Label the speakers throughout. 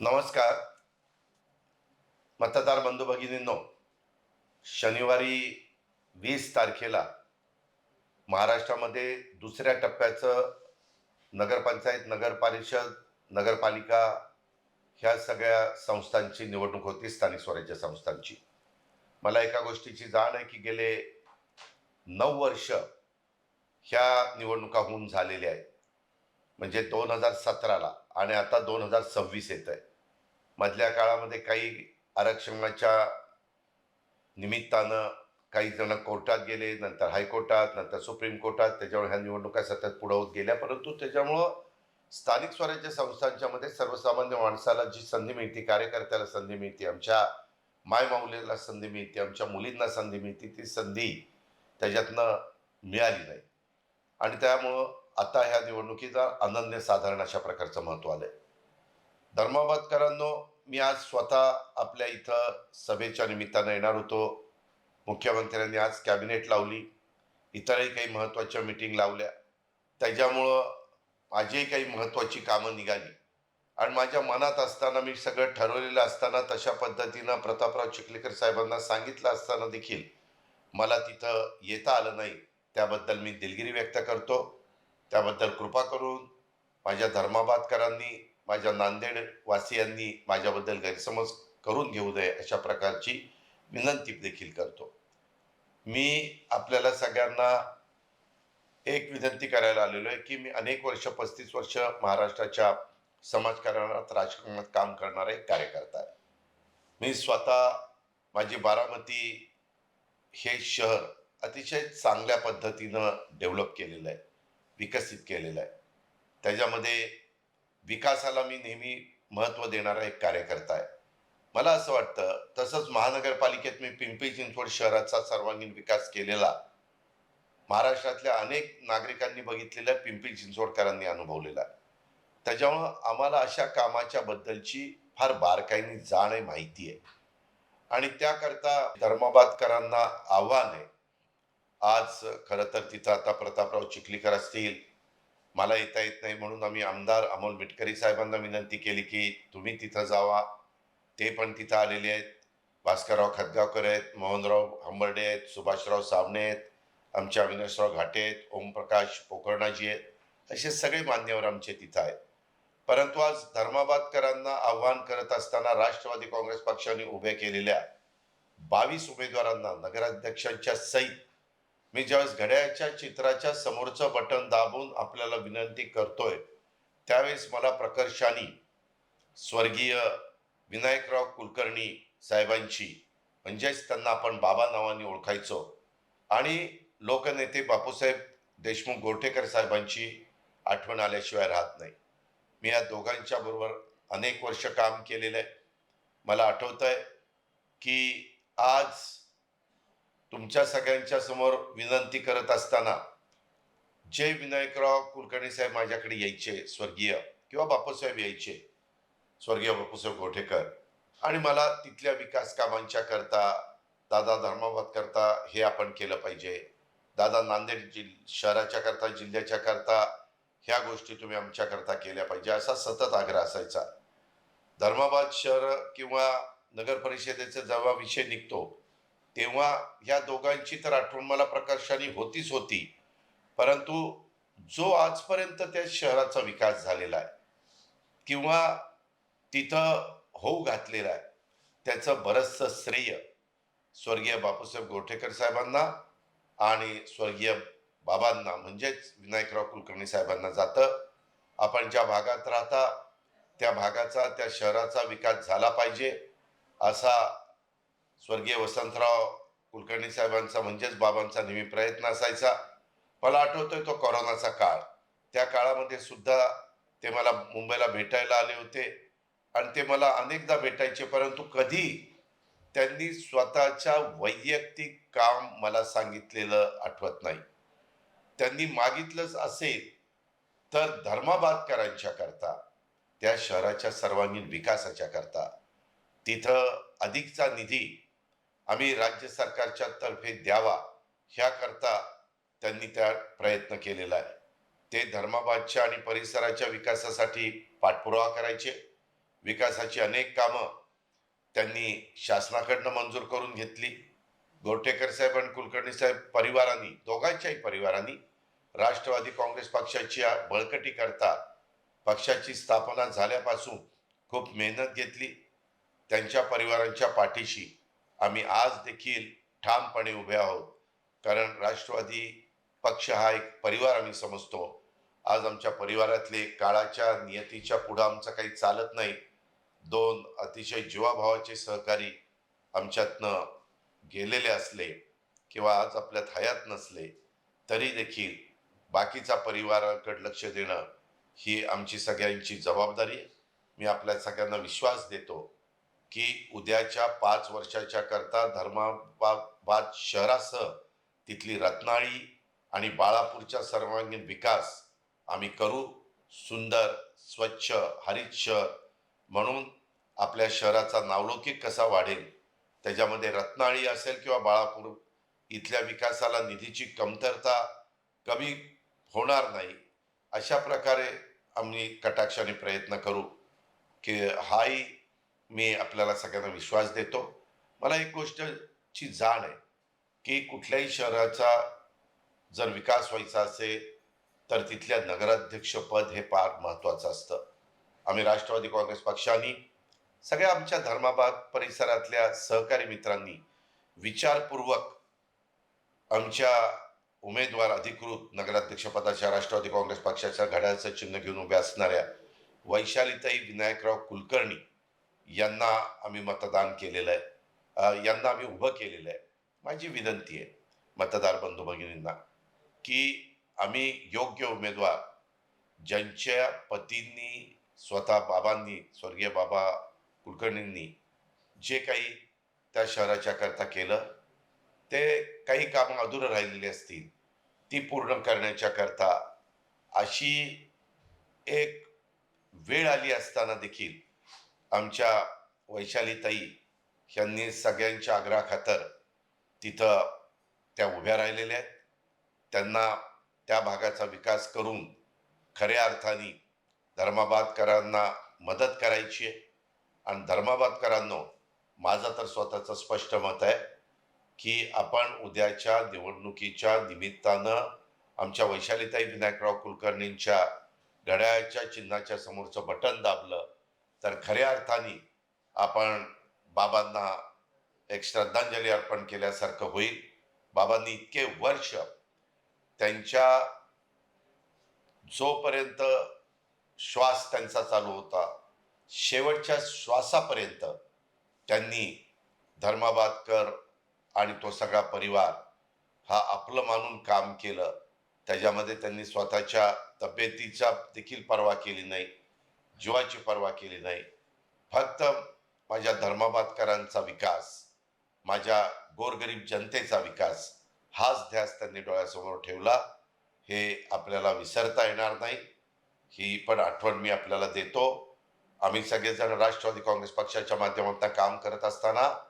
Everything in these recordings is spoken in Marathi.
Speaker 1: नमस्कार. मतदार बंधू भगिनींनो शनिवारी वीस तारखेला महाराष्ट्रामध्ये दुसऱ्या टप्प्याचं नगरपंचायत नगरपरिषद नगरपालिका ह्या सगळ्या संस्थांची निवडणूक होती स्थानिक स्वराज्य संस्थांची. मला एका गोष्टीची जाण आहे की गेले नऊ वर्ष ह्या निवडणुका होऊन झालेल्या आहेत. म्हणजे दोन हजार सतराला आणि आता दोन हजार सव्वीस येत आहे. मधल्या काळामध्ये काही आरक्षणाच्या निमित्तानं काही जण कोर्टात गेले नंतर हायकोर्टात नंतर सुप्रीम कोर्टात त्याच्यामुळे ह्या निवडणुका सतत पुढं होत गेल्या. परंतु त्याच्यामुळं स्थानिक स्वराज्य संस्थांच्या मध्ये सर्वसामान्य माणसाला जी संधी मिळते कार्यकर्त्याला संधी मिळते आमच्या मायमाऊलीला संधी मिळते आमच्या मुलींना संधी मिळते ती संधी त्याच्यातनं मिळाली नाही. आणि त्यामुळं आता ह्या निवडणुकीचा अनन्य साधारण अशा प्रकारचं महत्त्व आहे धर्माबादकरांनो मी आज स्वतः आपल्या इथं सभेच्या निमित्तानं येणार होतो. मुख्यमंत्र्यांनी आज कॅबिनेट लावली. इतरही काही महत्त्वाच्या मिटिंग लावल्या. त्याच्यामुळं माझीही काही महत्त्वाची कामं निघाली. आणि माझ्या मनात असताना मी सगळं ठरवलेलं असताना तशा पद्धतीनं प्रतापराव चिखलीकर साहेबांना सांगितलं असताना देखील मला तिथं येता आलं नाही. त्याबद्दल मी दिलगिरी व्यक्त करतो. त्याबद्दल कृपा करून माझ्या धर्माबादकरांनी माझ्या नांदेड वासियांनी माझ्याबद्दल गैरसमज करून घेऊ नये अशा प्रकारची विनंती देखील करतो. मी आपल्याला सगळ्यांना एक विनंती करायला आलेलो आहे की मी अनेक वर्ष पस्तीस वर्ष महाराष्ट्राच्या समाजकारणात राजकारणात काम करणारा एक कार्यकर्ता आहे. मी स्वतः माझी बारामती हे शहर अतिशय चांगल्या पद्धतीनं डेव्हलप केलेलं आहे विकसित केलेलं आहे. त्याच्यामध्ये विकासाला मी नेहमी महत्त्व देणारा एक कार्यकर्ता आहे. मला असं वाटतं तसंच महानगरपालिकेत मी पिंपरी चिंचवड शहराचा सर्वांगीण विकास केलेला महाराष्ट्रातल्या अनेक नागरिकांनी बघितलेला पिंपरी चिंचवडकरांनी अनुभवलेला त्याच्यामुळं आम्हाला अशा कामाच्या बद्दलची फार बारकाईने जाण आहे माहिती आहे. आणि त्याकरता धर्माबादकरांना आव्हान आहे. आज खरं तर तिथं आता प्रतापराव चिखलीकर असतील मला येता येत नाही म्हणून आम्ही आमदार अमोल मिटकरी साहेबांना विनंती केली की तुम्ही तिथं जावा. ते पण तिथं आलेले आहेत. भास्करराव खतगावकर आहेत मोहनराव हंबर्डे आहेत सुभाषराव सावणे आहेत आमचे अविनाशराव घाटे आहेत ओमप्रकाश पोकर्णाजी आहेत. असे सगळे मान्यवर आमचे तिथं आहेत. परंतु आज धर्माबादकरांना आव्हान करत असताना राष्ट्रवादी काँग्रेस पक्षाने उभे केलेल्या बावीस उमेदवारांना नगराध्यक्षांच्या सहित मी ज्यावेळेस घड्याळाच्या चित्राच्या समोरचं बटन दाबून आपल्याला विनंती करतोय त्यावेळेस मला प्रकर्षाने स्वर्गीय विनायकराव कुलकर्णी साहेबांची म्हणजेच त्यांना आपण बाबा नावाने ओळखायचो आणि लोकनेते बापूसाहेब देशमुख गोरठेकर साहेबांची आठवण आल्याशिवाय राहत नाही. मी या दोघांच्या बरोबर अनेक वर्ष काम केलेलं आहे. मला आठवत आहे की आज तुमच्या सगळ्यांच्या समोर विनंती करत असताना जे विनायकराव कुलकर्णी साहेब माझ्याकडे यायचे स्वर्गीय किंवा बापूसाहेब यायचे स्वर्गीय बापूसाहेब गोठेकर. आणि मला तिथल्या विकास कामांच्या करता दादा धर्माबाद करता हे आपण केलं पाहिजे. दादा नांदेड जिल शहराच्या करता जिल्ह्याच्या करता ह्या गोष्टी तुम्ही आमच्याकरता केल्या पाहिजे असा सतत आग्रह असायचा. धर्माबाद शहर किंवा नगर परिषदेचा जेव्हा विषय निघतो तेव्हा ह्या दोघांची तर आठवण मला प्रकर्षाने होतीच होती. परंतु जो आजपर्यंत त्या शहराचा विकास झालेला आहे किंवा तिथं होऊ घातलेला आहे त्याचं बरंचसं श्रेय स्वर्गीय बापूसाहेब गोठेकर साहेबांना आणि स्वर्गीय बाबांना म्हणजेच विनायकराव कुलकर्णी साहेबांना जातं. आपण ज्या भागात राहता त्या भागाचा त्या शहराचा विकास झाला पाहिजे असा स्वर्गीय वसंतराव कुलकर्णी साहेबांचा म्हणजेच बाबांचा नेहमी प्रयत्न असायचा. मला आठवतोय तो कोरोनाचा काळ. त्या काळामध्ये सुद्धा ते मला मुंबईला भेटायला आले होते. आणि ते मला अनेकदा भेटायचे परंतु कधी त्यांनी स्वतःच्या वैयक्तिक काम मला सांगितलेलं आठवत नाही. त्यांनी मागितलंच असेल तर धर्माबादकरांच्या करता त्या शहराच्या सर्वांगीण विकासाच्या करता. तिथं अधिकचा निधी आम्ही राज्य सरकारच्या तर्फे द्यावा ह्याकरता त्यांनी त्या प्रयत्न केलेला आहे. ते धर्माबादच्या आणि परिसराच्या विकासासाठी पाठपुरावा करायचे. विकासाची अनेक कामं त्यांनी शासनाकडनं मंजूर करून घेतली. गोरटेकर साहेब आणि कुलकर्णी साहेब परिवारांनी दोघांच्याही परिवारांनी राष्ट्रवादी काँग्रेस पक्षाच्या बळकटी करता पक्षाची स्थापना झाल्यापासून खूप मेहनत घेतली. त्यांच्या परिवारांच्या पाठीशी आम्ही आज देखील ठामपणे उभे आहोत. कारण राष्ट्रवादी पक्ष हा एक परिवार आम्ही समजतो. आज आमच्या परिवारातले काळाच्या नियतीच्या पुढं आमचं काही चालत नाही. दोन अतिशय जीवाभावाचे सहकारी आमच्यातनं गेलेले असले किंवा आज आपल्यात हयात नसले तरी देखील बाकीचा परिवाराकडे लक्ष देणं ही आमची सगळ्यांची जबाबदारी आहे. मी आपल्या सगळ्यांना विश्वास देतो. की उद्याच्या पाच वर्षाच्या करता धर्माबाद शहरासह तिथली रत्नाळी आणि बाळापूरच्या सर्वांगीण विकास आम्ही करू. सुंदर स्वच्छ हरित शहर म्हणून आपल्या शहराचा नावलौकिक कसा वाढेल? त्याच्यामध्ये रत्नाळी असेल किंवा बाळापूर इथल्या विकासाला निधीची कमतरता कमी होणार नाही अशा प्रकारे आम्ही कटाक्षाने प्रयत्न करू. की हाही मी आपल्याला सगळ्यांना विश्वास देतो. मला एक गोष्टची जाण आहे की कुठल्याही शहराचा जर विकास व्हायचा असेल तर तिथल्या नगराध्यक्षपद हे फार महत्त्वाचं असतं. आम्ही राष्ट्रवादी काँग्रेस पक्षाने सगळ्या आमच्या धर्माबाद परिसरातल्या सहकारी मित्रांनी विचारपूर्वक आमच्या उमेदवार अधिकृत नगराध्यक्षपदाच्या राष्ट्रवादी काँग्रेस पक्षाच्या घड्याळचं चिन्ह घेऊन उभ्या असणाऱ्या वैशालीताई विनायकराव कुलकर्णी यांना आम्ही मतदान केलेलं आहे. यांना आम्ही उभं केलेलं आहे. माझी विनंती आहे मतदार बंधू भगिनींना की आम्ही योग्य उमेदवार ज्यांच्या पतींनी स्वतः बाबांनी स्वर्गीय बाबा कुलकर्णींनी जे काही त्या शहराच्या करता केलं ते काही कामं अधुरं राहिलेली असतील ती पूर्ण करण्याच्या करता अशी एक वेळ आली असताना देखील आमच्या वैशालीताई यांनी सगळ्यांच्या आग्रहाखातर तिथं त्या उभ्या राहिलेल्या आहेत. त्यांना त्या भागाचा विकास करून खऱ्या अर्थाने धर्माबादकरांना मदत करायची आहे. आणि धर्माबादकरांनो माझं तर स्वतःचं स्पष्ट मत आहे की आपण उद्याच्या निवडणुकीच्या निमित्तानं आमच्या वैशालीताई विनायकराव कुलकर्णींच्या घड्याळाच्या चिन्हाच्या समोरचं बटन दाबलं तर खऱ्या अर्थाने आपण बाबांना एक श्रद्धांजली अर्पण केल्यासारखं होईल. बाबांनी इतके वर्ष त्यांच्या जोपर्यंत श्वास त्यांचा चालू होता शेवटच्या श्वासापर्यंत त्यांनी धर्माबादकर आणि तो सगळा परिवार हा आपलं मानून काम केलं. त्याच्यामध्ये त्यांनी स्वतःच्या तब्येतीचा देखील पर्वा केली नाही. जीवाची पर्वा केली नाही. फक्त माझ्या धर्माबादकरांचा विकास माझ्या गोरगरीब जनतेचा विकास हाच ध्यास त्यांनी डोळ्यासमोर ठेवला. हे आपल्याला विसरता येणार नाही. ही पण आठवण मी आपल्याला देतो. आम्ही सगळेजण राष्ट्रवादी काँग्रेस पक्षाच्या माध्यमातून काम करत असताना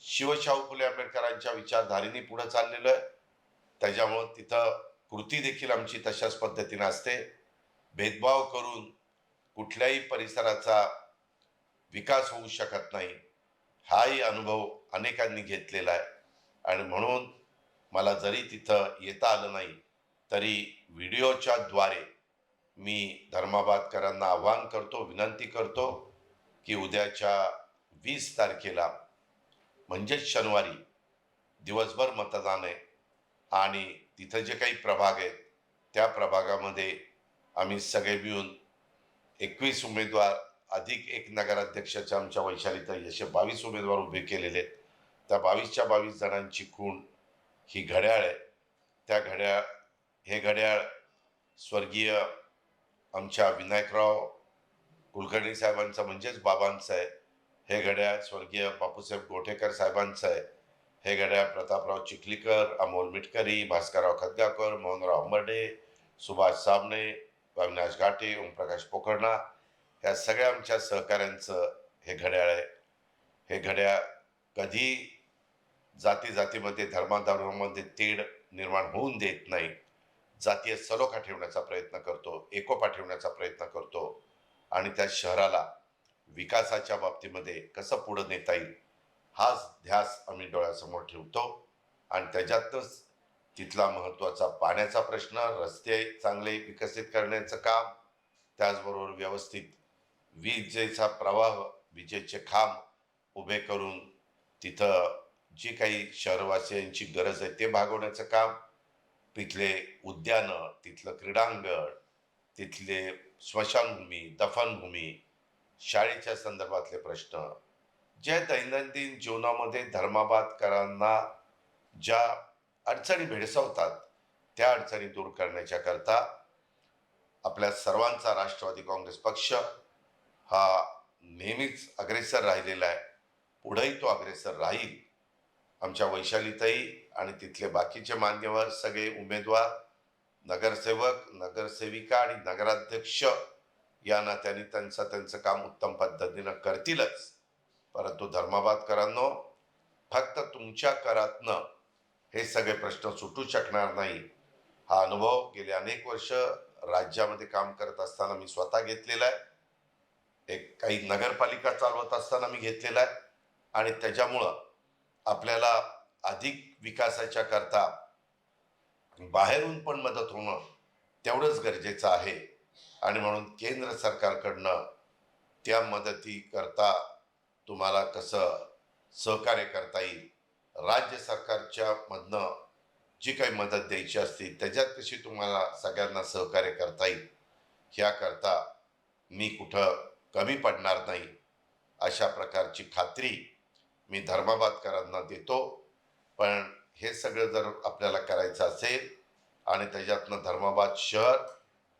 Speaker 1: शिवशाहू फुले आंबेडकरांच्या विचारधारेने पुढे चाललेलो आहे. त्याच्यामुळं तिथं कृती देखील आमची तशाच पद्धतीनं असते. भेदभाव करून कुठल्याही परिसराचा विकास होऊ शकत नाही. हाही अनुभव अनेकांनी घेतलेला आहे. आणि म्हणून मला जरी तिथं येता आलं नाही तरी व्हिडिओच्या द्वारे मी धर्माबादकरांना आवाहन करतो विनंती करतो की उद्याच्या वीस तारखेला म्हणजेच शनिवारी दिवसभर मतदान आहे. आणि तिथं जे काही प्रभाग आहेत त्या प्रभागामध्ये आम्ही सगळे मिळून एकवीस उमेदवार अधिक एक नगराध्यक्षाच्या आमच्या वैशालीताई असे बावीस उमेदवार उभे केलेले आहेत. त्या बावीसच्या बावीस जणांची खूण ही घड्याळ आहे. त्या घड्याळ हे घड्याळ स्वर्गीय आमच्या विनायकराव कुलकर्णी साहेबांचं म्हणजेच बाबांचं आहे. हे घड्याळ स्वर्गीय बापूसाहेब गोठेकर साहेबांचं आहे. हे घड्याळ प्रतापराव चिखलीकर अमोल मिटकरी भास्करराव खदगावकर मोहनराव अंबर्डे सुभाष साबणे अविनाश घाटे ओमप्रकाश पोखरणा ह्या सगळ्या आमच्या सहकाऱ्यांचं हे घड्याळ आहे. हे घड्याळ कधी जाती जातीमध्ये धर्माधर्मामध्ये तेढ निर्माण होऊन देत नाही. जातीय सलोखा ठेवण्याचा प्रयत्न करतो एकोपा ठेवण्याचा प्रयत्न करतो आणि त्या शहराला विकासाच्या बाबतीमध्ये कसं पुढं नेता येईल हाच ध्यास आम्ही डोळ्यासमोर ठेवतो आणि त्याच्यातच तिथला महत्त्वाचा पाण्याचा प्रश्न रस्ते चांगले विकसित करण्याचं काम त्याचबरोबर व्यवस्थित विजेचा प्रवाह विजेचे खांब उभे करून तिथं जी काही शहरवासियांची गरज आहे ते भागवण्याचं काम तिथले उद्यानं तिथलं क्रीडांगण तिथले स्मशानभूमी दफनभूमी शाळेच्या संदर्भातले प्रश्न. जे दैनंदिन जीवनामध्ये धर्माबादकरांना ज्या अडचणी भेडसावतात. त्या अडचणी दूर करण्याच्या करता आपल्या सर्वांचा राष्ट्रवादी काँग्रेस पक्ष हा नेहमीच अग्रेसर राहिलेला आहे. पुढेही तो अग्रेसर राहील. आमच्या वैशालीतही आणि तिथले बाकीचे मान्यवर सगळे उमेदवार नगरसेवक नगरसेविका आणि नगराध्यक्ष या नात्याने त्यांचं त्यांचं काम उत्तम पद्धतीनं करतीलच. परंतु धर्माबादकरांनो फक्त तुमच्या करातनं हे सगळे प्रश्न सुटू शकणार नाही. हा अनुभव गेले अनेक वर्ष राज्यामध्ये काम करत असताना मी स्वतः घेतलेला आहे. एक काही नगरपालिका चालवत असताना मी घेतलेला आहे. आणि त्याच्यामुळं आपल्याला अधिक विकासाच्या करता बाहेरून पण मदत होणं तेवढंच गरजेचं आहे. आणि म्हणून केंद्र सरकारकडनं त्या मदतीकरता तुम्हाला कसं सहकार्य करता येईल राज्य सरकारच्या मधनं जी काही मदत द्यायची असते त्याच्यात कशी तुम्हाला सगळ्यांना सहकार्य करता येईल? ह्याकरता मी कुठं कमी पडणार नाही अशा प्रकारची खात्री मी धर्माबादकरांना देतो. पण हे सगळं जर आपल्याला करायचं असेल आणि त्याच्यातनं धर्माबाद शहर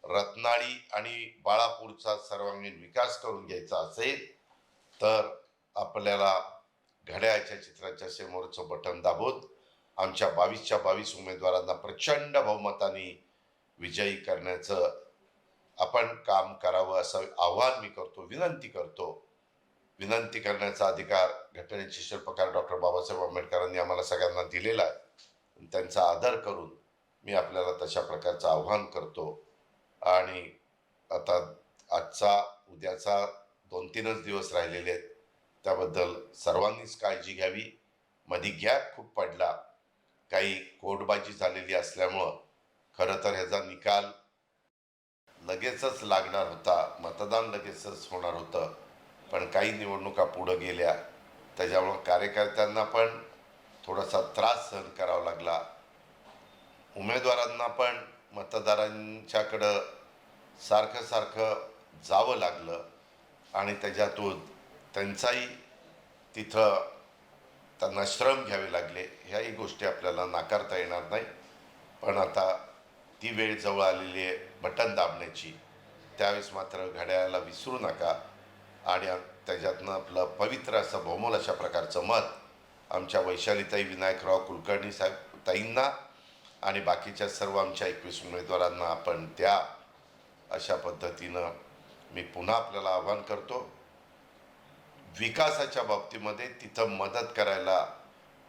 Speaker 1: रत्नाळी आणि बाळापूरचा सर्वांगीण विकास करून घ्यायचा असेल तर आपल्याला घड्याळ्याच्या चित्राच्या समोरचं बटन दाबून आमच्या बावीसच्या बावीस उमेदवारांना प्रचंड बहुमताने विजयी करण्याचं आपण काम करावं असं आव्हान मी करतो विनंती करतो. विनंती करण्याचा अधिकार घटनेचे शिल्पकार डॉक्टर बाबासाहेब आंबेडकरांनी आम्हाला सगळ्यांना दिलेला आहे. त्यांचा आदर करून मी आपल्याला तशा प्रकारचं आव्हान करतो. आणि आता आजचा उद्याचा दोन तीनच दिवस राहिलेले आहेत. त्याबद्दल सर्वांनीच काळजी घ्यावी. मध्ये गॅप खूप पडला. काही कोर्टबाजी झालेली असल्यामुळं खरं तर ह्याचा निकाल लगेचच लागणार होता. मतदान लगेचच होणार होतं. पण काही निवडणुका पुढं गेल्या. त्याच्यामुळं कार्यकर्त्यांना पण थोडासा त्रास सहन करावा लागला. उमेदवारांना पण मतदारांच्याकडं सारखं सारखं जावं लागलं. आणि त्याच्यातून त्यांचाही तिथं त्यांना श्रम घ्यावे लागले. ह्याही गोष्टी आपल्याला नाकारता येणार नाही. पण आता ती वेळ जवळ आलेली आहे बटन दाबण्याची. त्यावेळेस मात्र घड्याळाला विसरू नका. आणि त्याच्यातनं आपलं पवित्र असं बहुमोल अशा प्रकारचं मत आमच्या वैशालीताई विनायकराव कुलकर्णी साहेब ताईंना आणि बाकीच्या सर्व आमच्या एकवीस उमेदवारांना आपण द्या. अशा पद्धतीनं मी पुन्हा आपल्याला आवाहन करतो. विकासाच्या बाबतीमध्ये तिथं मदत करायला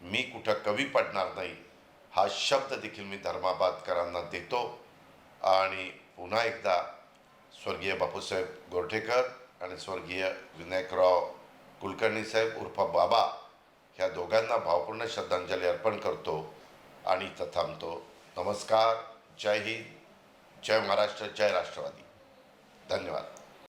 Speaker 1: मी कुठं कवी पडणार नाही हा शब्द देखील मी धर्माबादकरांना देतो. आणि पुन्हा एकदा स्वर्गीय बापूसाहेब गोरठेकर आणि स्वर्गीय विनायकराव कुलकर्णी साहेब उर्फ बाबा ह्या दोघांना भावपूर्ण श्रद्धांजली अर्पण करतो आणि इथं थांबतो. नमस्कार जय हिंद जय महाराष्ट्र जय राष्ट्रवादी. धन्यवाद.